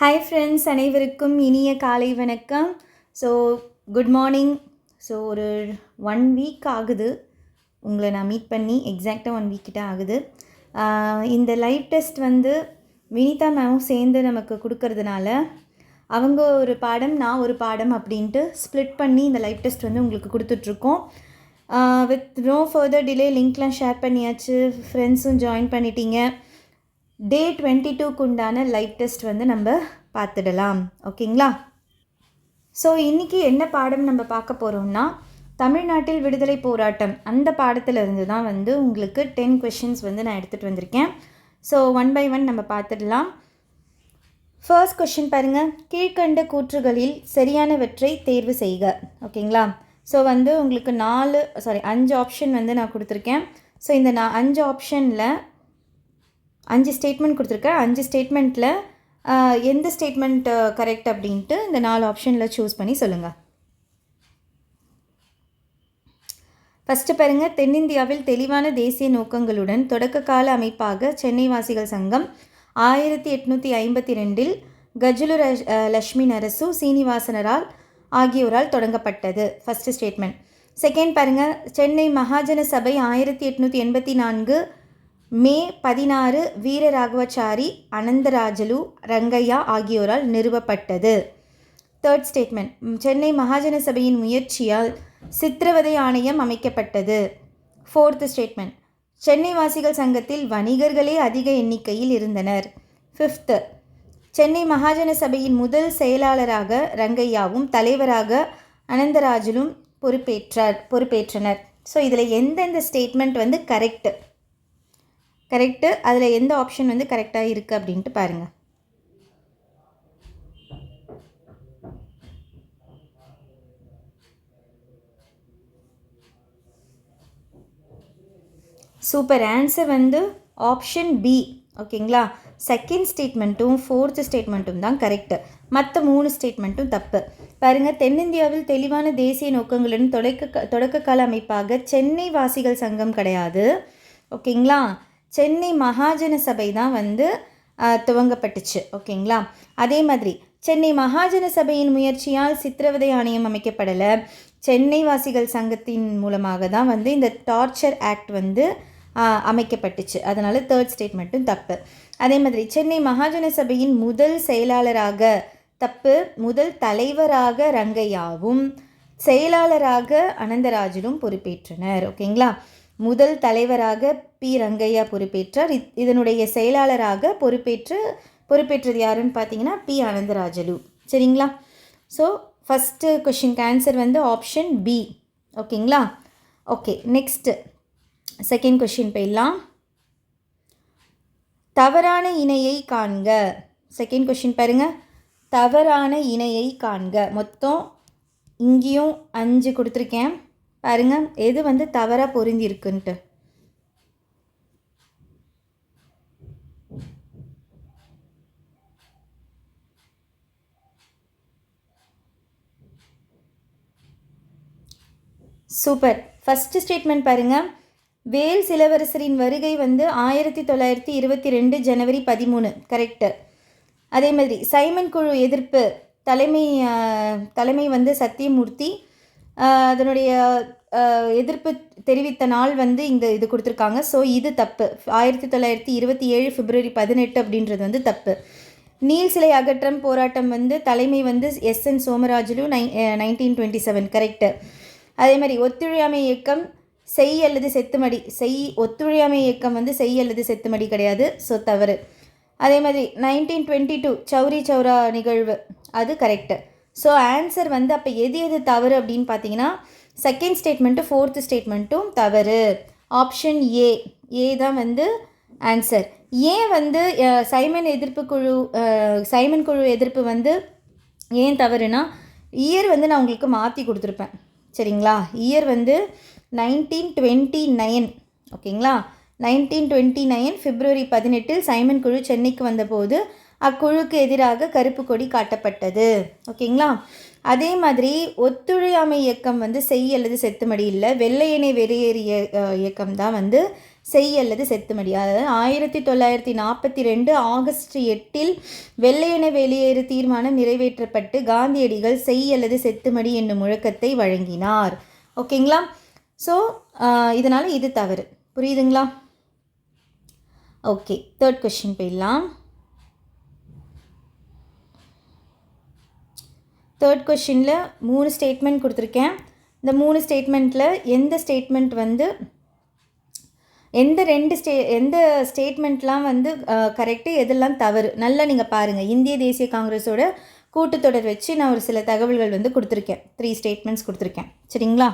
Hi friends அனைவருக்கும் இனிய காலை வணக்கம். ஸோ குட் மார்னிங் ஸோ ஒரு ஒன் வீக் ஆகுது. உங்களை நான் மீட் பண்ணி எக்ஸாக்டாக ஒன் வீக் கிட்ட ஆகுது. இந்த லைவ் டெஸ்ட் வந்து வினிதா மேமும் சேர்ந்து நமக்கு கொடுக்கறதுனால அவங்க ஒரு பாடம் நான் ஒரு பாடம் அப்படின்ட்டு ஸ்ப்ளிட் பண்ணி இந்த லைவ் டெஸ்ட் வந்து உங்களுக்கு கொடுத்துட்ருக்கோம். வித் நோ ஃபர்தர் டிலே லிங்க்லாம் ஷேர் பண்ணியாச்சு. ஃப்ரெண்ட்ஸும் ஜாயின் பண்ணிட்டீங்க. டே டுவெண்ட்டி டூக்கு உண்டான டெஸ்ட் வந்து நம்ம பார்த்துடலாம். ஓகேங்களா ஸோ இன்றைக்கி என்ன பாடம் நம்ம பார்க்க போகிறோம்னா தமிழ்நாட்டில் விடுதலை போராட்டம். அந்த பாடத்திலிருந்து தான் வந்து உங்களுக்கு டென் கொஷின்ஸ் வந்து நான் எடுத்துகிட்டு வந்திருக்கேன். ஸோ ஒன் பை ஒன் நம்ம பார்த்துடலாம். ஃபர்ஸ்ட் கொஷின் பாருங்கள் கீழ்க்கண்ட கூற்றுகளில் சரியானவற்றை தேர்வு செய்க. ஓகேங்களா ஸோ வந்து உங்களுக்கு நாலு சாரி அஞ்சு ஆப்ஷன் வந்து நான் கொடுத்துருக்கேன். ஸோ இந்த நான் அஞ்சு ஆப்ஷனில் அஞ்சு ஸ்டேட்மெண்ட் கொடுத்துருக்கேன் அஞ்சு ஸ்டேட்மெண்ட்டில் எந்த ஸ்டேட்மெண்ட் கரெக்ட் அப்படின்ட்டு இந்த நாலு ஆப்ஷனில் சூஸ் பண்ணி சொல்லுங்கள் ஃபஸ்ட்டு பாருங்கள் தென்னிந்தியாவில் தெளிவான தேசிய நோக்கங்களுடன் தொடக்க கால அமைப்பாக சென்னை வாசிகள் சங்கம் ஆயிரத்தி எட்நூற்றி ஐம்பத்தி ரெண்டில் கஜுலு ரஷ்- நரசு சீனிவாசனரால் ஆகியோரால் தொடங்கப்பட்டது ஃபஸ்ட்டு ஸ்டேட்மெண்ட் செகண்ட் பாருங்கள் சென்னை மகாஜன சபை ஆயிரத்தி எட்நூற்றி எண்பத்தி நான்கு மே பதினாறு வீரராகவச்சாரி அனந்தராஜலு ரங்கையா ஆகியோரால் நிறுவப்பட்டது. தேர்ட் ஸ்டேட்மெண்ட் சென்னை மகாஜன சபையின் முயற்சியால் சித்திரவதை ஆணையம் அமைக்கப்பட்டது. ஃபோர்த் ஸ்டேட்மெண்ட் சென்னை வாசிகள் சங்கத்தில் வணிகர்களே அதிக எண்ணிக்கையில் இருந்தனர். ஃபிஃப்த்து சென்னை மகாஜன சபையின் முதல் செயலாளராக ரங்கையாவும் தலைவராக அனந்தராஜலும் பொறுப்பேற்றார் பொறுப்பேற்றனர். ஸோ இதில் எந்தெந்த ஸ்டேட்மெண்ட் வந்து கரெக்டு கரெக்டு அதில் எந்த ஆப்ஷன் வந்து கரெக்டாக இருக்குது அப்படின்ட்டு பாருங்கள் சூப்பர் ஆன்சர் வந்து ஆப்ஷன் பி ஓகேங்களா செகண்ட் ஸ்டேட்மெண்ட்டும் ஃபோர்த்து ஸ்டேட்மெண்ட்டும் தான் கரெக்டு மற்ற மூணு ஸ்டேட்மெண்ட்டும் தப்பு. பாருங்கள் தென்னிந்தியாவில் தெளிவான தேசிய நோக்கங்களுடன் தொடக்க தொடக்க கால அமைப்பாக சென்னை வாசிகள் சங்கம் கிடையாது. ஓகேங்களா சென்னை மகாஜன சபை தான் வந்து துவங்கப்பட்டுச்சு. ஓகேங்களா? அதே மாதிரி சென்னை மகாஜன சபையின் முயற்சியால் சித்திரவதை ஆணையம் அமைக்கப்படலை. சென்னை வாசிகள் சங்கத்தின் மூலமாக தான் வந்து இந்த டார்ச்சர் ஆக்ட் வந்து அமைக்கப்பட்டுச்சு. அதனால் தேர்ட் ஸ்டேட்மெண்ட்டும் தப்பு. அதே மாதிரி சென்னை மகாஜன சபையின் முதல் செயலாளராக தப்பு முதல் தலைவராக ரங்கையாவும் செயலாளராக அனந்தராஜனும் பொறுப்பேற்றனர். ஓகேங்களா? முதல் தலைவராக பி. ரங்கையா பொறுப்பேற்றார். இதனுடைய செயலாளராக பொறுப்பேற்று பொறுப்பேற்றது யாருன்னு பார்த்தீங்கன்னா பி. ஆனந்தராஜலு. சரிங்களா? ஸோ ஃபஸ்ட்டு கொஷினுக்கு ஆன்சர் வந்து ஆப்ஷன் பி ஓகேங்களா ஓகே நெக்ஸ்ட்டு செகண்ட் கொஷின் போயிடலாம். தவறான இணையை காண்க. செகண்ட் கொஷின் பாருங்கள் தவறான இணையை காண்க. மொத்தம் இங்கேயும் அஞ்சு கொடுத்துருக்கேன். பாருங்க எது வந்து தவறாக பொருந்திருக்குன்ட்டு சூப்பர். ஃபஸ்ட்டு ஸ்டேட்மெண்ட் பாருங்கள் வேல் சிலவரசரின் வருகை வந்து ஆயிரத்தி தொள்ளாயிரத்தி இருபத்தி ரெண்டு ஜனவரி பதிமூணு. கரெக்டு அதே மாதிரி சைமன் குழு எதிர்ப்பு தலைமை தலைமை வந்து சத்தியமூர்த்தி அதனுடைய எதிர்ப்பு தெரிவித்த நாள் வந்து இந்த இது கொடுத்துருக்காங்க. ஸோ இது தப்பு. ஆயிரத்தி தொள்ளாயிரத்தி இருபத்தி ஏழு பிப்ரவரி பதினெட்டு அப்படின்றது வந்து தப்பு. நீல் சிலை அகற்றம் போராட்டம் வந்து தலைமை வந்து எஸ் என் சோமராஜுலு நை நைன்டீன் டுவெண்ட்டி செவன் கரெக்டு அதே மாதிரி ஒத்துழையாமை இயக்கம் செய் அல்லது செத்துமடி செய் ஒத்துழையாமை இயக்கம் வந்து செய் அல்லது செத்துமடி கிடையாது. ஸோ தவறு. அதே மாதிரி nineteen twenty two Chauri Chaura நிகழ்வு அது கரெக்டு ஸோ ஆன்சர் வந்து அப்போ எது எது தவறு அப்படின்னு பார்த்தீங்கன்னா செகண்ட் ஸ்டேட்மெண்ட்டும் ஃபோர்த்து ஸ்டேட்மெண்ட்டும் தவறு. ஆப்ஷன் ஏ ஏ தான் வந்து ஆன்சர் ஏன் வந்து சைமன் எதிர்ப்பு குழு சைமன் குழு எதிர்ப்பு வந்து ஏன் தவறுனா இயர் வந்து நான் உங்களுக்கு மாற்றி கொடுத்துருப்பேன். சரிங்களா? இயர் வந்து நைன்டீன் டுவெண்ட்டி நைன் ஓகேங்களா நைன்டீன் டுவெண்ட்டி நைன் பிப்ரவரி பதினெட்டில் சைமன் குழு சென்னைக்கு வந்தபோது அக்குழுக்கு எதிராக கருப்பு கொடி காட்டப்பட்டது. ஓகேங்களா? அதே மாதிரி ஒத்துழையாமை இயக்கம் வந்து செய் அல்லது செத்துமடி இல்லை வெள்ளையனை வெளியேறிய இயக்கம் தான் வந்து செய் அல்லது செத்துமடி. அதாவது ஆயிரத்தி தொள்ளாயிரத்தி நாற்பத்தி ரெண்டு ஆகஸ்ட் எட்டில் வெள்ளையன வெளியேறு தீர்மானம் நிறைவேற்றப்பட்டு காந்தியடிகள் செய் அல்லது செத்துமடி என்னும் முழக்கத்தை வழங்கினார். ஓகேங்களா? ஸோ இதனால் இது தவறு. புரியுதுங்களா? ஓகே தேர்ட் கொஷின் போயிடலாம். தேர்ட் கொஷினில் மூணு ஸ்டேட்மெண்ட் கொடுத்துருக்கேன். இந்த மூணு ஸ்டேட்மெண்ட்டில் எந்த ஸ்டேட்மெண்ட் வந்து எந்த ரெண்டு ஸ்டே எந்த ஸ்டேட்மெண்ட்லாம் வந்து கரெக்டு எதெல்லாம் தவறு? நல்லா நீங்கள் பாருங்கள் இந்திய தேசிய காங்கிரஸோட கூட்டத்தொடர் வச்சு நான் ஒரு சில தகவல்கள் வந்து கொடுத்துருக்கேன். த்ரீ ஸ்டேட்மெண்ட்ஸ் கொடுத்துருக்கேன். சரிங்களா?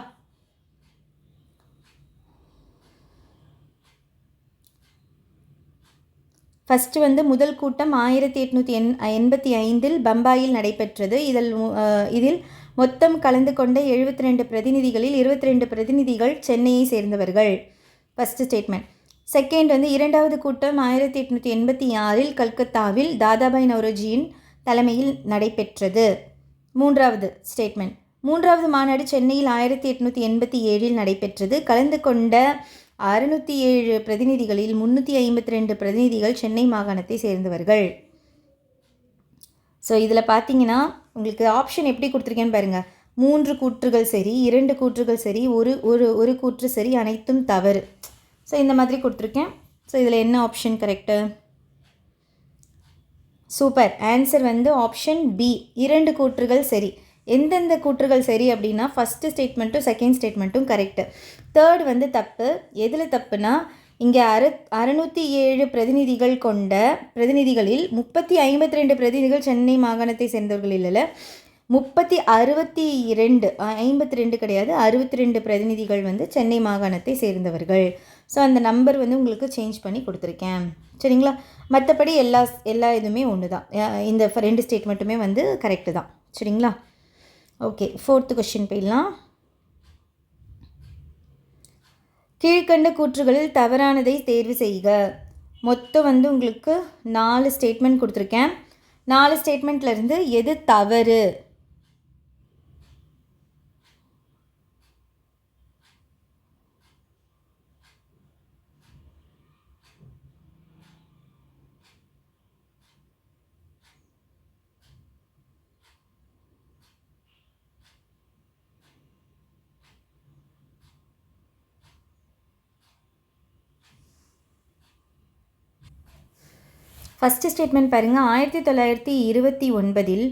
ஃபஸ்ட்டு வந்து முதல் கூட்டம் ஆயிரத்தி எட்நூற்றி எண் எண்பத்தி ஐந்தில் பம்பாயில் நடைபெற்றது. இதில் இதில் மொத்தம் கலந்து கொண்ட எழுபத்தி ரெண்டு பிரதிநிதிகளில் இருபத்தி ரெண்டு பிரதிநிதிகள் சென்னையை சேர்ந்தவர்கள். ஃபஸ்ட்டு ஸ்டேட்மெண்ட் செகண்ட் வந்து இரண்டாவது கூட்டம் ஆயிரத்தி எட்நூற்றி எண்பத்தி ஆறில் கல்கத்தாவில் தாதாபாய் நவரோஜியின் தலைமையில் நடைபெற்றது. மூன்றாவது ஸ்டேட்மெண்ட் மூன்றாவது மாநாடு சென்னையில் ஆயிரத்தி எட்நூற்றி எண்பத்தி ஏழில் நடைபெற்றது. கலந்து கொண்ட அறுநூற்றி ஏழு பிரதிநிதிகளில் முந்நூற்றி ஐம்பத்தி ரெண்டு பிரதிநிதிகள் சென்னை மாகாணத்தை சேர்ந்தவர்கள். ஸோ இதில் பார்த்தீங்கன்னா உங்களுக்கு ஆப்ஷன் எப்படி கொடுத்துருக்கேன்னு பாருங்கள் மூன்று கூற்றுகள் சரி இரண்டு கூற்றுகள் சரி ஒரு ஒரு ஒரு கூற்று சரி அனைத்தும் தவறு. ஸோ இந்த மாதிரி கொடுத்துருக்கேன். ஸோ இதில் என்ன ஆப்ஷன் கரெக்டு சூப்பர் ஆன்சர் வந்து ஆப்ஷன் பி இரண்டு கூற்றுகள் சரி. எந்தெந்த கூற்றுகள் சரி அப்படின்னா ஃபஸ்ட்டு ஸ்டேட்மெண்ட்டும் செகண்ட் ஸ்டேட்மெண்ட்டும் கரெக்டு தேர்ட் வந்து தப்பு. எதில் தப்புனா இங்கே அறு அறுநூற்றி ஏழு பிரதிநிதிகள் கொண்ட பிரதிநிதிகளில் முப்பத்தி ஐம்பத்தி ரெண்டு பிரதிநிதிகள் சென்னை மாகாணத்தை சேர்ந்தவர்கள் இல்லை முப்பத்தி அறுபத்தி ரெண்டு ஐம்பத்தி ரெண்டு கிடையாது அறுபத்தி ரெண்டு பிரதிநிதிகள் வந்து சென்னை மாகாணத்தை சேர்ந்தவர்கள். ஸோ அந்த நம்பர் வந்து உங்களுக்கு சேஞ்ச் பண்ணி கொடுத்துருக்கேன். சரிங்களா? மற்றபடி எல்லா எல்லா இதுவுமே ஒன்று தான் இந்த ரெண்டு ஸ்டேட்மெண்ட்டுமே வந்து கரெக்டு தான். சரிங்களா? ஓகே ஃபோர்த்து கொஷின் போயிடலாம். கீழ்கண்ட கூற்றுகளில் தவறானதை தேர்வு செய்க. மொத்தம் வந்து உங்களுக்கு நாலு ஸ்டேட்மெண்ட் கொடுத்துருக்கேன். நாலு ஸ்டேட்மெண்ட்லேருந்து எது தவறு? ஃபஸ்ட்டு ஸ்டேட்மெண்ட் பாருங்கள் ஆயிரத்தி தொள்ளாயிரத்தி இருபத்தி ஒன்பதில்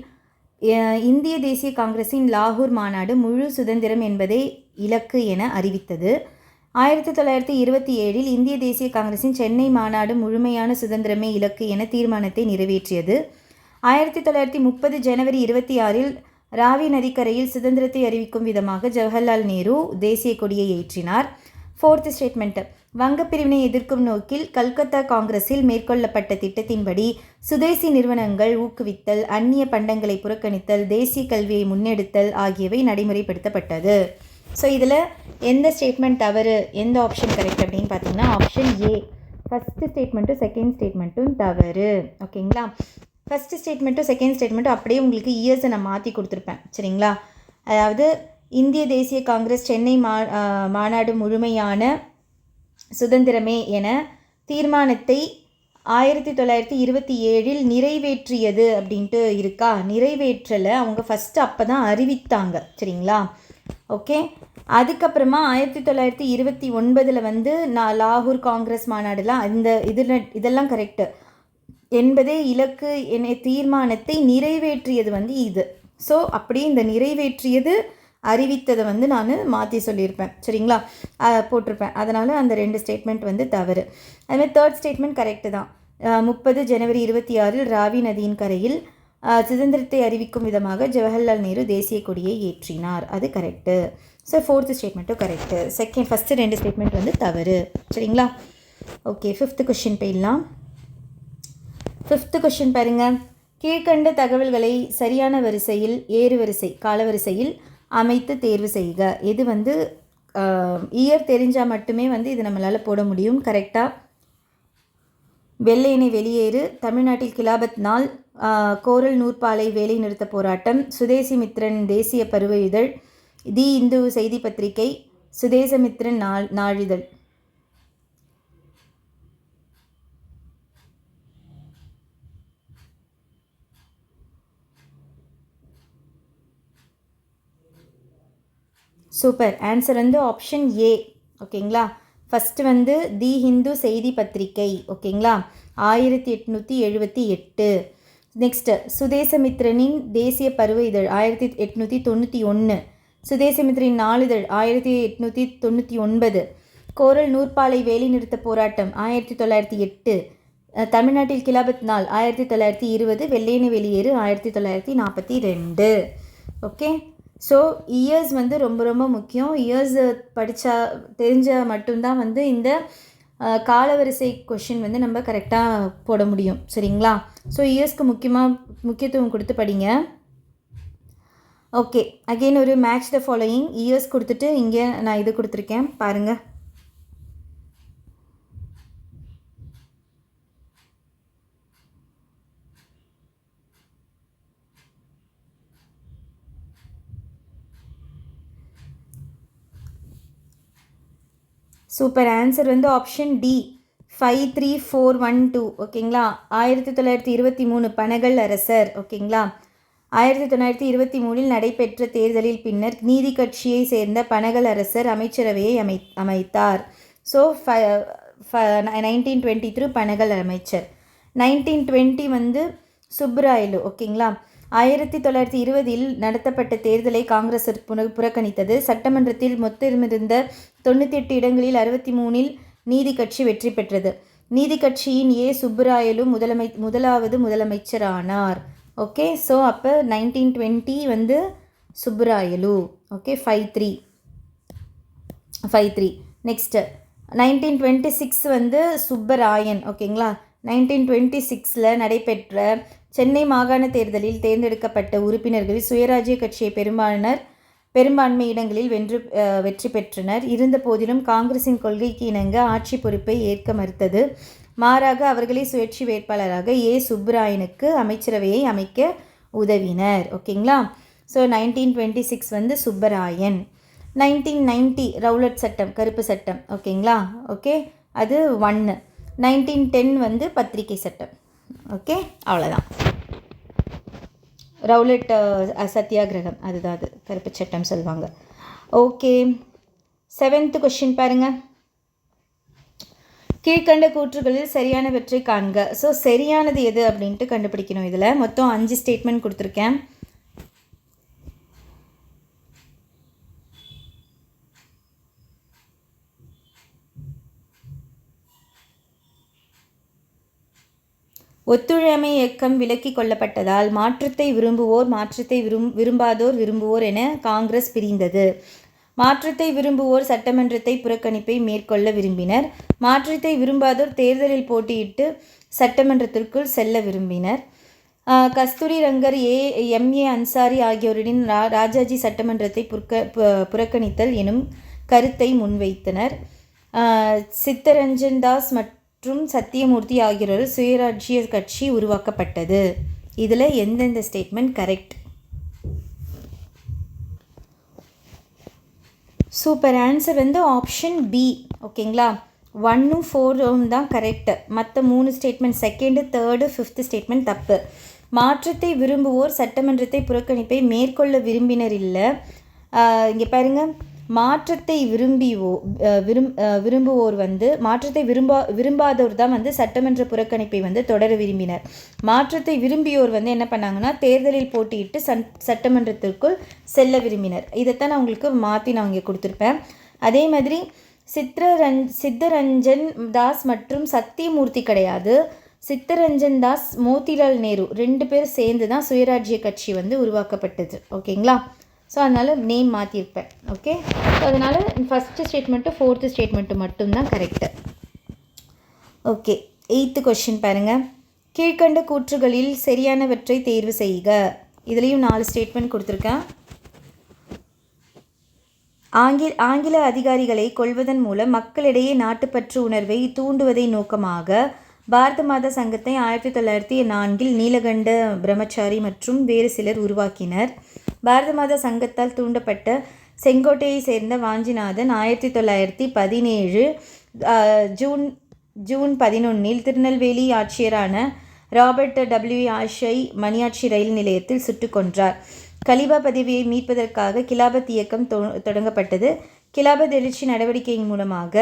இந்திய தேசிய காங்கிரஸின் லாகூர் மாநாடு முழு சுதந்திரம் என்பதை இலக்கு என அறிவித்தது. ஆயிரத்தி தொள்ளாயிரத்தி இருபத்தி ஏழில் இந்திய தேசிய காங்கிரஸின் சென்னை மாநாடு முழுமையான சுதந்திரமே இலக்கு என தீர்மானத்தை நிறைவேற்றியது. ஆயிரத்தி தொள்ளாயிரத்தி முப்பது ஜனவரி இருபத்தி ஆறில் ராவி நதிக்கரையில் சுதந்திரத்தை அறிவிக்கும் விதமாக ஜவஹர்லால் நேரு தேசிய கொடியை ஏற்றினார். ஃபோர்த் ஸ்டேட்மெண்ட் வங்கப்பிரிவினை எதிர்க்கும் நோக்கில் கல்கத்தா காங்கிரஸில் மேற்கொள்ளப்பட்ட திட்டத்தின்படி சுதேசி நிறுவனங்கள் ஊக்குவித்தல் அந்நிய பண்டங்களை புறக்கணித்தல் தேசிய கல்வியை முன்னெடுத்தல் ஆகியவை நடைமுறைப்படுத்தப்பட்டது. ஸோ இதில் எந்த ஸ்டேட்மெண்ட் தவறு எந்த ஆப்ஷன் கரெக்ட் அப்படின்னு பார்த்தீங்கன்னா ஆப்ஷன் ஏ ஃபஸ்ட்டு ஸ்டேட்மெண்ட்டும் செகண்ட் ஸ்டேட்மெண்ட்டும் தவறு. ஓகேங்களா ஃபஸ்ட்டு ஸ்டேட்மெண்ட்டும் செகண்ட் ஸ்டேட்மெண்ட்டும் அப்படியே உங்களுக்கு இயர்ஸை நான் மாற்றி கொடுத்துருப்பேன். சரிங்களா? அதாவது இந்திய தேசிய காங்கிரஸ் சென்னை மா மாநாடு முழுமையான சுதந்திரமே என தீர்மானத்தை ஆயிரத்தி தொள்ளாயிரத்தி இருபத்தி ஏழில் நிறைவேற்றியது அப்படின்ட்டு இருக்கா? நிறைவேற்றலை. அவங்க ஃபஸ்ட்டு அப்போ தான் அறிவித்தாங்க. சரிங்களா? ஓகே அதுக்கப்புறமா ஆயிரத்தி தொள்ளாயிரத்தி இருபத்தி ஒன்பதில் வந்து நான் லாகூர் காங்கிரஸ் மாநாடுலாம் இந்த இதில் இதெல்லாம் கரெக்டு என்பதே இலக்கு என தீர்மானத்தை நிறைவேற்றியது வந்து இது. ஸோ அப்படியே இந்த நிறைவேற்றியது அறிவித்ததை வந்து நான் மாற்றி சொல்லியிருப்பேன். சரிங்களா? போட்டிருப்பேன். அதனால் அந்த ரெண்டு ஸ்டேட்மெண்ட் வந்து தவறு. அதுமாதிரி தேர்ட் ஸ்டேட்மெண்ட் கரெக்டு தான். முப்பது ஜனவரி இருபத்தி ஆறில் ராவி நதியின் கரையில் சுதந்திரத்தை அறிவிக்கும் விதமாக ஜவஹர்லால் நேரு தேசிய கொடியை ஏற்றினார். அது கரெக்டு ஸோ ஃபோர்த்து ஸ்டேட்மெண்ட்டும் கரெக்டு செகண்ட் ஃபஸ்ட்டு ரெண்டு ஸ்டேட்மெண்ட் வந்து தவறு. சரிங்களா? ஓகே ஃபிஃப்த்து கொஷின் போயிடலாம். ஃபிஃப்த்து கொஷின் பாருங்கள் கீழ்கண்ட தகவல்களை சரியான வரிசையில் ஏறு வரிசை காலவரிசையில் அமைத்து தேர்வு செய்க. இது வந்து இயர் தெரிஞ்சால் மட்டுமே வந்து இது நம்மளால் போட முடியும். கரெக்டாக வெள்ளையனை வெளியேறு. தமிழ்நாட்டில் கிலாபத் நாள் கோரல் நூற்பாலை வேலை நிறுத்த போராட்டம். சுதேசி மித்ரன் தேசிய பருவ இதழ். தி இந்து செய்தி பத்திரிகை. சுதேசமித்ரன் நாள் நாளிதழ். சூப்பர் ஆன்சர் வந்து ஆப்ஷன் ஏ ஓகேங்களா ஃபஸ்ட்டு வந்து தி ஹிந்து செய்தி பத்திரிகை. ஓகேங்களா ஆயிரத்தி எட்நூற்றி எழுபத்தி எட்டு. நெக்ஸ்ட்டு சுதேசமித்ரனின் தேசிய பருவ இதழ் ஆயிரத்தி எட்நூற்றி தொண்ணூற்றி ஒன்று சுதேசமித்ரின் நாளிதழ் ஆயிரத்தி எட்நூற்றி தொண்ணூற்றி ஒன்பது. கோரல் நூற்பாலை வேலைநிறுத்த போராட்டம் ஆயிரத்தி தொள்ளாயிரத்தி எட்டு. தமிழ்நாட்டில் கிலாபத் நாள் ஆயிரத்தி தொள்ளாயிரத்தி இருபது. வெள்ளையன வெளியேறு ஆயிரத்தி தொள்ளாயிரத்தி நாற்பத்தி ரெண்டு. ஓகே ஸோ இயர்ஸ் வந்து ரொம்ப ரொம்ப முக்கியம். இயர்ஸ் படித்தா தெரிஞ்சால் மட்டும்தான் வந்து இந்த காலவரிசை கொஷின் வந்து நம்ம கரெக்டாக போட முடியும். சரிங்களா? ஸோ இயர்ஸ்க்கு முக்கியமாக முக்கியத்துவம் கொடுத்து படிங்க. ஓகே அகெயின் ஒரு மேட்ச் த ஃபாலோயிங் இயர்ஸ் கொடுத்துட்டு இங்கே நான் இது கொடுத்துருக்கேன். பாருங்கள் சூப்பர் ஆன்சர் வந்து option D five three four one two ஓகேங்களா ஆயிரத்தி தொள்ளாயிரத்தி இருபத்தி மூணு பனகல் அரசர். ஓகேங்களா ஆயிரத்தி தொள்ளாயிரத்தி இருபத்தி மூணில் நடைபெற்ற தேர்தலில் பின்னர் நீதி கட்சியை சேர்ந்த பனகல் அரசர் அமைச்சரவையை அமை அமைத்தார். So nineteen twenty through Panagal அமைச்சர். நைன்டீன் டுவெண்ட்டி வந்து சுப்ராயலு ஓகேங்களா ஆயிரத்தி தொள்ளாயிரத்தி இருபதில் நடத்தப்பட்ட தேர்தலை காங்கிரஸ் புற புறக்கணித்தது. சட்டமன்றத்தில் மொத்தமிருந்த தொண்ணூற்றி எட்டு இடங்களில் அறுபத்தி மூணில் நீதி கட்சி வெற்றி பெற்றது. நீதி கட்சியின் ஏ. சுப்புராயலு முதலமை முதலாவது முதலமைச்சரானார். ஓகே ஸோ அப்போ நைன்டீன் டுவெண்ட்டி வந்து Subbarayalu. Okay five three. Five three. Next nineteen twenty six வந்து சுப்பராயன். ஓகேங்களா? நைன்டீன் டுவெண்ட்டி சிக்ஸில் நடைபெற்ற சென்னை மாகாண தேர்தலில் தேர்ந்தெடுக்கப்பட்ட உறுப்பினர்கள் சுயராஜ்ய கட்சியை பெரும்பான்மையினர் பெரும்பான்மை இடங்களில் வென்று வெற்றி பெற்றனர். இருந்த போதிலும் காங்கிரசின் கொள்கைக்கு இணங்க ஆட்சி பொறுப்பை ஏற்க மறுத்தது. மாறாக அவர்களே சுயேட்சி வேட்பாளராக ஏ. சுப்ராயனுக்கு அமைச்சரவையை அமைக்க உதவினர். ஓகேங்களா? ஸோ நைன்டீன் டுவெண்ட்டி சிக்ஸ் வந்து சுப்பராயன். நைன்டீன் நைன்ட்டி ரவுலட் சட்டம் கருப்பு சட்டம். ஓகேங்களா? ஓகே? அது ஒன்று நைன்டீன் டென் வந்து பத்திரிகை சட்டம். ஓகே? அவ்வளோதான் ரவுலட் அஹ், சத்தியாகிரகம். அதுதான் அது. கருப்பு சட்டம் சொல்லுவாங்க. ஓகே. செவன்த்து கொஷின் பாருங்கள் கீழ்கண்ட கூற்றுகளில் சரியானவற்றை காண்க. ஸோ சரியானது எது அப்படின்ட்டு கண்டுபிடிக்கணும் இதில். மொத்தம் அஞ்சு ஸ்டேட்மெண்ட் கொடுத்துருக்கேன். ஒத்துழைமை இயக்கம் விலக்கிக் கொள்ளப்பட்டதால் மாற்றத்தை விரும்புவோர் மாற்றத்தை விரும் விரும்பாதோர் விரும்புவோர் என காங்கிரஸ் பிரிந்தது. மாற்றத்தை விரும்புவோர் சட்டமன்றத்தை புறக்கணிப்பை மேற்கொள்ள விரும்பினர். மாற்றத்தை விரும்பாதோர் தேர்தலில் போட்டியிட்டு சட்டமன்றத்திற்குள் செல்ல விரும்பினர். கஸ்தூரி ரங்கர் ஏ எம்ஏ அன்சாரி ஆகியோரின் ரா ராஜாஜி சட்டமன்றத்தை புறக்க புறக்கணித்தல் எனும் கருத்தை முன்வைத்தனர். சித்தரஞ்சன் தாஸ் மற்றும் சத்தியமூர்த்தி ஆகியோர் சுயராஜ்ய கட்சி உருவாக்கப்பட்டது. இதில் எந்தெந்த ஸ்டேட்மெண்ட் கரெக்ட் சூப்பர் ஆன்சர் வந்து ஆப்ஷன் பி ஓகேங்களா ஒன்னும் ஃபோரும் தான் கரெக்டு மற்ற மூணு statement second third fifth statement தப்பு. மாற்றத்தை விரும்புவோர் சட்டமன்றத்தை புறக்கணிப்பை மேற்கொள்ள விரும்பினர் இல்லை. இங்கே பாருங்கள் மாற்றத்தை விரும்பிவோ விரும் விரும்புவோர் வந்து மாற்றத்தை விரும்பா விரும்பாதோர் தான் வந்து சட்டமன்ற புறக்கணிப்பை வந்து தொடர விரும்பினர். மாற்றத்தை விரும்பியோர் வந்து என்ன பண்ணாங்கன்னா தேர்தலில் போட்டியிட்டு சன் சட்டமன்றத்திற்குள் செல்ல விரும்பினர். இதைத்தான் நான் உங்களுக்கு மாற்றி நான் இங்கே கொடுத்துருப்பேன். அதே மாதிரி சித்ரரஞ் சித்தரஞ்சன் தாஸ் மற்றும் சத்தியமூர்த்தி கிடையாது. சித்தரஞ்சன் தாஸ் மோதிலால் நேரு ரெண்டு பேர் சேர்ந்து தான் சுயராஜ்ய கட்சி வந்து உருவாக்கப்பட்டது. ஓகேங்களா? ஸோ அதனால் நேம் மாற்றிருப்பேன் ஓகே ஸோ அதனால் ஃபஸ்ட்டு ஸ்டேட்மெண்ட்டு ஃபோர்த்து ஸ்டேட்மெண்ட்டு மட்டும்தான் கரெக்டு ஓகே எயித்து கொஷின் பாருங்கள் கீழ்க்கண்ட கூற்றுகளில் சரியானவற்றை தேர்வு செய்க. இதுலேயும் நாலு ஸ்டேட்மெண்ட் கொடுத்துருக்கேன். ஆங்கில ஆங்கில அதிகாரிகளை கொள்வதன் மூலம் மக்களிடையே நாட்டுப்பற்று உணர்வை தூண்டுவதை நோக்கமாக பாரத மாதா சங்கத்தை ஆயிரத்தி தொள்ளாயிரத்தி நான்கில் நீலகண்ட பிரம்மச்சாரி மற்றும் வேறு சிலர் உருவாக்கினர். பாரத மாதா சங்கத்தால் தூண்டப்பட்ட செங்கோட்டையை சேர்ந்த வாஞ்சிநாதன் ஆயிரத்தி தொள்ளாயிரத்தி பதினேழு ஜூன் ஜூன் பதினொன்னில் திருநெல்வேலி ஆட்சியரான ராபர்ட் டபிள்யூ ஆஷை மணியாட்சி ரயில் நிலையத்தில் சுட்டு கொன்றார். கலிபா பதவியை மீட்பதற்காக கிலாபத் இயக்கம் தொ தொடங்கப்பட்டது. கிலாபத் எழுச்சி நடவடிக்கையின் மூலமாக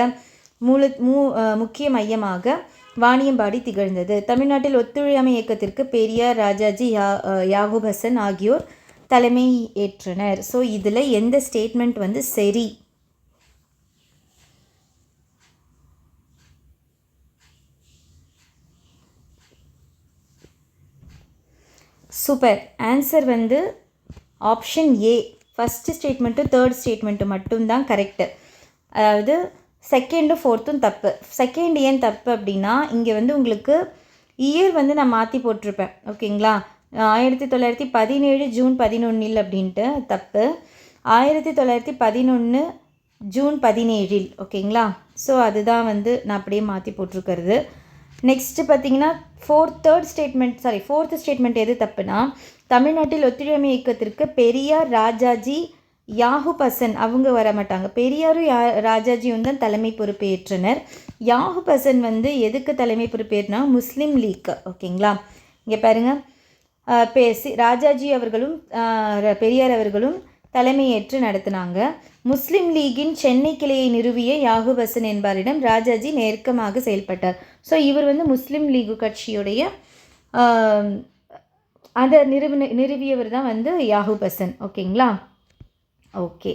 மூல மு முக்கிய மையமாக வாணியம்பாடி திகழ்ந்தது. தமிழ்நாட்டில் ஒத்துழையாமை இயக்கத்திற்கு பெரியார் ராஜாஜி யா அஹ், யாகூப் ஹசன் ஆகியோர் தலைமை ஏற்றனர். ஸோ இதில் எந்த ஸ்டேட்மெண்ட் வந்து சரி? சூப்பர். ஆன்சர் வந்து ஆப்ஷன் ஏ ஃபஸ்ட்டு ஸ்டேட்மெண்ட்டும் தேர்ட் ஸ்டேட்மெண்ட்டு மட்டும்தான் கரெக்டு அதாவது செகண்டும் ஃபோர்த்தும் தப்பு. செகண்ட் ஏன் தப்பு அப்படின்னா இங்கே வந்து உங்களுக்கு இயர் வந்து நான் மாற்றி போட்டிருப்பேன். ஓகேங்களா? ஆயிரத்தி தொள்ளாயிரத்தி பதினேழு ஜூன் பதினொன்றில் அப்படின்ட்டு தப்பு. ஆயிரத்தி தொள்ளாயிரத்தி பதினொன்று ஜூன் பதினேழில் ஓகேங்களா? ஸோ அதுதான் வந்து நான் அப்படியே மாற்றி போட்டிருக்கிறது. நெக்ஸ்ட்டு பார்த்தீங்கன்னா fourth third statement sorry fourth statement எது தப்புனா தமிழ்நாட்டில் ஒத்துழைமை இயக்கத்திற்கு பெரியார் ராஜாஜி யாஹு பசன் அவங்க வர மாட்டாங்க பெரியாரும் யா ராஜாஜியும் தான் தலைமை பொறுப்பேற்றனர். யாஹு பசன் வந்து எதுக்கு தலைமை பொறுப்பேற்றினா முஸ்லீம் லீக் ஓகேங்களா? இங்கே பாருங்கள் பேசி ராஜாஜி அவர்களும் பெரியார் அவர்களும் தலைமையேற்று நடத்தினாங்க. முஸ்லீம் லீகின் சென்னை கிளையை நிறுவிய யாகு ஹசன் என்பாரிடம் ராஜாஜி நெருக்கமாக செயல்பட்டார். ஸோ இவர் வந்து முஸ்லீம் லீகு கட்சியுடைய அந்த அதை நிறுவன நிறுவியவர் தான் வந்து யாகு பசன் ஓகேங்களா? Okay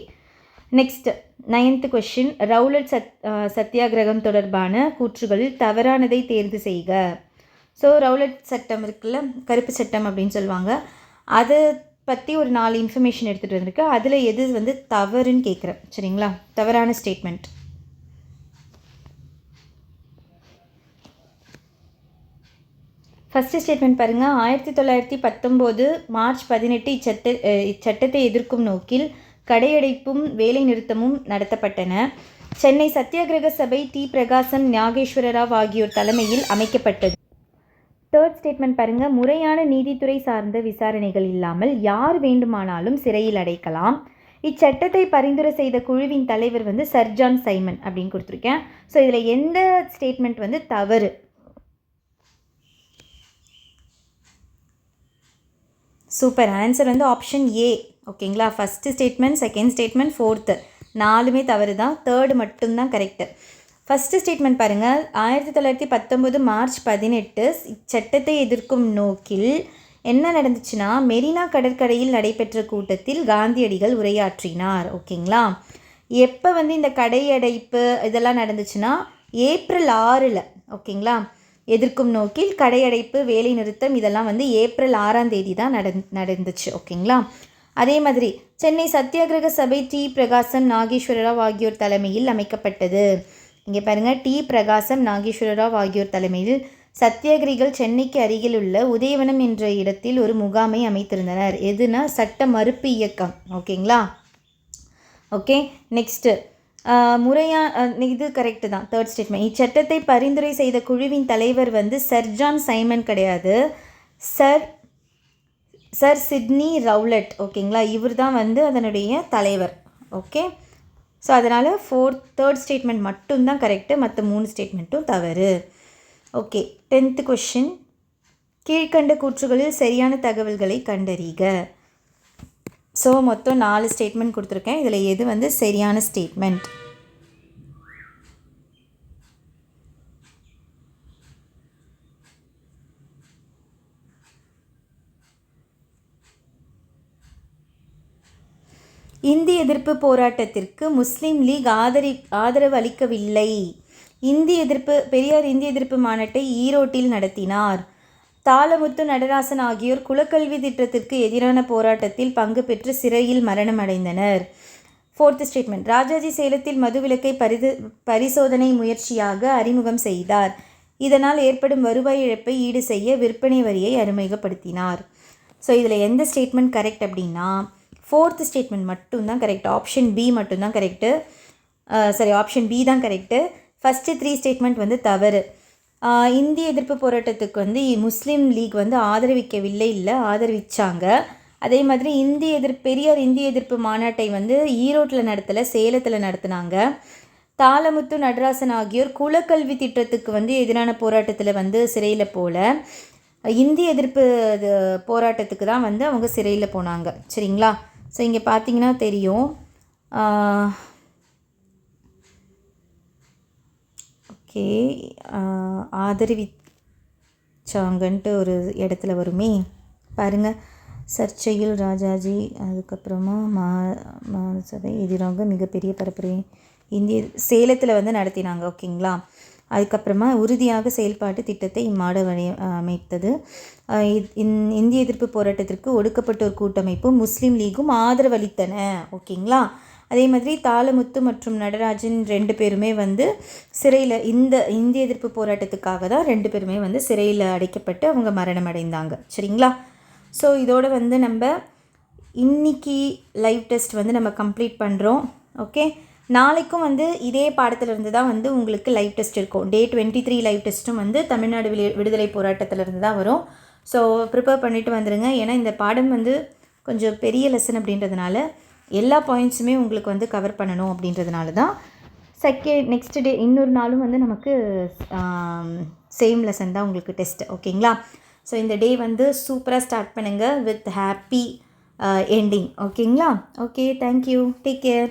next ninth question Rowlatt சத் சத்தியாகிரகம் தொடர்பான கூற்றுகளில் தவறானதை தேர்வு செய்க. ஸோ ரவுலட் சட்டம் இருக்குல்ல கருப்பு சட்டம் அப்படின்னு சொல்லுவாங்க. அதை பற்றி ஒரு நாலு இன்ஃபர்மேஷன் எடுத்துகிட்டு வந்திருக்கு. அதில் எது வந்து தவறுன்னு கேட்குறேன் சரிங்களா? தவறான ஸ்டேட்மெண்ட் ஃபஸ்ட்டு ஸ்டேட்மெண்ட் பாருங்கள் ஆயிரத்தி தொள்ளாயிரத்தி பத்தொம்போது மார்ச் பதினெட்டு இச்சட்ட இச்சட்டத்தை எதிர்க்கும் நோக்கில் கடையடைப்பும் வேலைநிறுத்தமும் நடத்தப்பட்டன. சென்னை சத்தியாகிரக சபை டி. பிரகாசம் நாகேஸ்வர ராவ் ஆகியோர் தலைமையில் அமைக்கப்பட்டது. தேர்ட் ஸ்டேட்மெண்ட் பாருங்கள் முறையான நீதித்துறை சார்ந்த விசாரணைகள் இல்லாமல் யார் வேண்டுமானாலும் சிறையில் அடைக்கலாம். இச்சட்டத்தை பரிந்துரை செய்த குழுவின் தலைவர் வந்து சர்ஜான் சைமன் அப்படின்னு கொடுத்துருக்கேன். ஸோ இதில் எந்த ஸ்டேட்மெண்ட் வந்து தவறு? சூப்பர் ஆன்சர் வந்து ஆப்ஷன் ஏ ஓகேங்களா? First statement second statement fourth நாலுமே தவறு தான் தேர்டு மட்டும்தான் கரெக்டு ஃபஸ்ட்டு ஸ்டேட்மெண்ட் பாருங்கள் ஆயிரத்தி தொள்ளாயிரத்தி பத்தொம்போது மார்ச் பதினெட்டு இச்சட்டத்தை எதிர்க்கும் நோக்கில் என்ன நடந்துச்சுன்னா மெரினா கடற்கரையில் நடைபெற்ற கூட்டத்தில் காந்தியடிகள் உரையாற்றினார். ஓகேங்களா? எப்போ வந்து இந்த கடையடைப்பு இதெல்லாம் நடந்துச்சுன்னா ஏப்ரல் ஆறில். ஓகேங்களா? எதிர்க்கும் நோக்கில் கடையடைப்பு வேலை நிறுத்தம் இதெல்லாம் வந்து ஏப்ரல் ஆறாம் தேதி தான் நடந் நடந்துச்சு. ஓகேங்களா? அதே மாதிரி சென்னை சத்தியாகிரக சபை டி. பிரகாசம் நாகேஸ்வர ராவ் ஆகியோர் தலைமையில் அமைக்கப்பட்டது. இங்கே பாருங்கள் டி. பிரகாசம் நாகேஸ்வர ராவ் ஆகியோர் தலைமையில் சத்தியாகிரிகள் சென்னைக்கு அருகில் உள்ள உதயவனம் என்ற இடத்தில் ஒரு முகாமை அமைத்திருந்தனர். எதுனா சட்ட மறுப்பு இயக்கம். ஓகேங்களா? ஓகே நெக்ஸ்ட்டு முறையா இது கரெக்டு தான். தேர்ட் ஸ்டேட்மெண்ட் இச்சட்டத்தை பரிந்துரை செய்த குழுவின் தலைவர் வந்து சர். ஜான் சைமன் கிடையாது. சர். சர் சிட்னி ரவுலட் ஓகேங்களா இவர் தான் வந்து அதனுடைய தலைவர் ஓகே ஸோ அதனால் ஃபோர்த் தேர்ட் ஸ்டேட்மெண்ட் மட்டும்தான் கரெக்டு மற்ற மூணு ஸ்டேட்மெண்ட்டும் தவறு ஓகே டென்த்து கொஷின் கீழ்க்கண்ட கூற்றுகளில் சரியான தகவல்களை கண்டறிக. ஸோ மொத்தம் நாலு ஸ்டேட்மெண்ட் கொடுத்துருக்கேன். இதில் எது வந்து சரியான ஸ்டேட்மெண்ட் இந்தி எதிர்ப்பு போராட்டத்திற்கு முஸ்லீம் லீக் ஆதரி ஆதரவு அளிக்கவில்லை. இந்தி எதிர்ப்பு பெரியார் இந்தி எதிர்ப்பு மாநாட்டை ஈரோட்டில் நடத்தினார். தாளமுத்து நடராசன் ஆகியோர் குலக்கல்வி திட்டத்திற்கு எதிரான போராட்டத்தில் பங்கு பெற்று சிறையில் மரணம் அடைந்தனர். ஃபோர்த் ஸ்டேட்மெண்ட் ராஜாஜி சேலத்தில் மதுவிலக்கை பரிது பரிசோதனை முயற்சியாக அறிமுகம் செய்தார். இதனால் ஏற்படும் வருவாய் இழப்பை ஈடு செய்ய விற்பனை வரியை அறிமுகப்படுத்தினார். ஸோ இதில் எந்த ஸ்டேட்மெண்ட் கரெக்ட் அப்படின்னா ஃபோர்த் ஸ்டேட்மெண்ட் மட்டும்தான் கரெக்ட் ஆப்ஷன் பி மட்டும்தான் கரெக்டு சரி ஆப்ஷன் பி தான் கரெக்டு ஃபஸ்ட்டு த்ரீ ஸ்டேட்மெண்ட் வந்து தவறு. இந்திய எதிர்ப்பு போராட்டத்துக்கு வந்து முஸ்லீம் லீக் வந்து ஆதரவிக்கவில்லை இல்லை ஆதரவிச்சாங்க அதே மாதிரி இந்திய எதிர்ப்பு பெரியார் இந்திய எதிர்ப்பு மாநாட்டை வந்து ஈரோட்டில் நடத்தலை சேலத்தில் நடத்துனாங்க. தாளமுத்து நடராசன் ஆகியோர் குலக்கல்வி திட்டத்துக்கு வந்து எதிரான போராட்டத்தில் வந்து சிறையில் போல இந்திய எதிர்ப்பு போராட்டத்துக்கு தான் வந்து அவங்க சிறையில் போனாங்க. சரிங்களா? ஸோ இங்கே பார்த்தீங்கன்னா தெரியும். ஓகே. ஆதரவிச்சாங்கன்ட்டு ஒரு இடத்துல வருமே. பாருங்கள் சர்ச்சையில் ராஜாஜி அதுக்கப்புறமா மா மாசபை எதிராக மிகப்பெரிய பரப்புரை. இந்திய சேலத்தில் வந்து நடத்தினாங்க ஓகேங்களா? அதுக்கப்புறமா உறுதியாக செயல்பாட்டு திட்டத்தை இம்மாடு வழி அமைத்தது. இந்- இந்திய எதிர்ப்பு போராட்டத்திற்கு ஒடுக்கப்பட்டோர் கூட்டமைப்பும் முஸ்லீம் லீகும் ஆதரவளித்தன. ஓகேங்களா? அதே மாதிரி தாளமுத்து மற்றும் நடராஜன் ரெண்டு பேருமே வந்து சிறையில் இந்த இந்திய எதிர்ப்பு போராட்டத்துக்காக தான் ரெண்டு பேருமே வந்து சிறையில் அடைக்கப்பட்டு அவங்க மரணம் அடைந்தாங்க சரிங்களா? ஸோ இதோட வந்து நம்ம இன்னைக்கு லைவ் டெஸ்ட் வந்து நம்ம கம்ப்ளீட் பண்ணுறோம் ஓகே? நாளைக்கும் வந்து இதே பாடத்திலிருந்து தான் வந்து உங்களுக்கு லைவ் டெஸ்ட் இருக்கும். டே டுவெண்ட்டி த்ரீ லைவ் டெஸ்ட்டும் வந்து தமிழ்நாடு விடு- விடுதலை போராட்டத்திலிருந்து தான் வரும். ஸோ ப்ரிப்பேர் பண்ணிவிட்டு வந்துடுங்க ஏன்னா இந்த பாடம் வந்து கொஞ்சம் பெரிய லெசன் அப்படின்றதுனால எல்லா பாயிண்ட்ஸுமே உங்களுக்கு வந்து கவர் பண்ணணும் அப்படின்றதுனால தான் செகண்ட் நெக்ஸ்ட் டே இன்னொரு நாளும் வந்து நமக்கு சேம் லெசன் தான் உங்களுக்கு டெஸ்ட் ஓகேங்களா ஸோ இந்த டே வந்து சூப்பராக ஸ்டார்ட் பண்ணுங்கள் வித் ஹாப்பி எண்டிங் ஓகேங்களா okay thank you take care